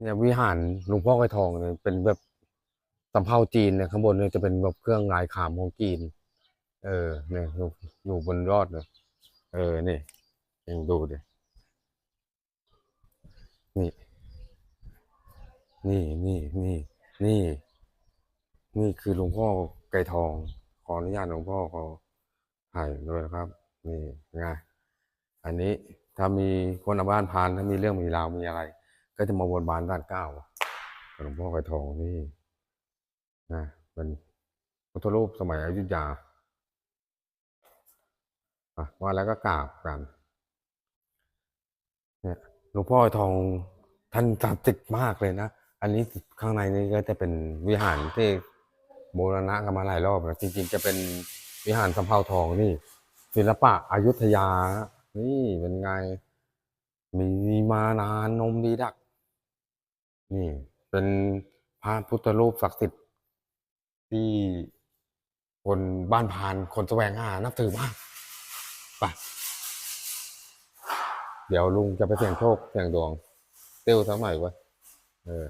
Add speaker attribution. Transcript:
Speaker 1: เนี่ยวิหารหลวงพ่อไก่ทองเนี่ยเป็นแบบสำเภาจีนเนี่ยข้างบนเนี่ยจะเป็นแบบเครื่องลายขามของจีน เออเนี่ยอยู่อยู่บนยอดเลยเออนี่เองดูดินี่ นี่นี่นี่นี่ นี่คือหลวงพ่อไก่ทอง ขออนุญาตหลวงพ่อเขาถ่ายด้วยนะครับ นี่ไงอันนี้ถ้ามีคนอาบ้านพานถ้ามีเรื่องมีราวมีอะไร ก็จะมาบนบานด้านเก้าหลวงพ่อไก่ทองนี่นะเป็นพุทธรูปสมัยอยุธยาอะว่าแล้วก็กราบกันเนี่ยหลวงพ่อไก่ทองท่านศักดิ์สิทธิ์มากเลยนะอันนี้ข้างในนี้ก็จะเป็นวิหารที่โบราณกันมาหลายรอบแล้วจริงๆจะเป็นวิหารสำเภาทองนี่ ศิลปะอยุธยา นี่เป็นไง มีมานานนมดีดัก นี่เป็นพระพุทธรูปศักดิ์สิทธิ์ที่คนบ้านพานคนแสวงหานับถือมากไปเดี๋ยวลุงจะไปเสี่ยงโชคเสี่ยงดวงเตี้ยวสักหน่อยวะเออ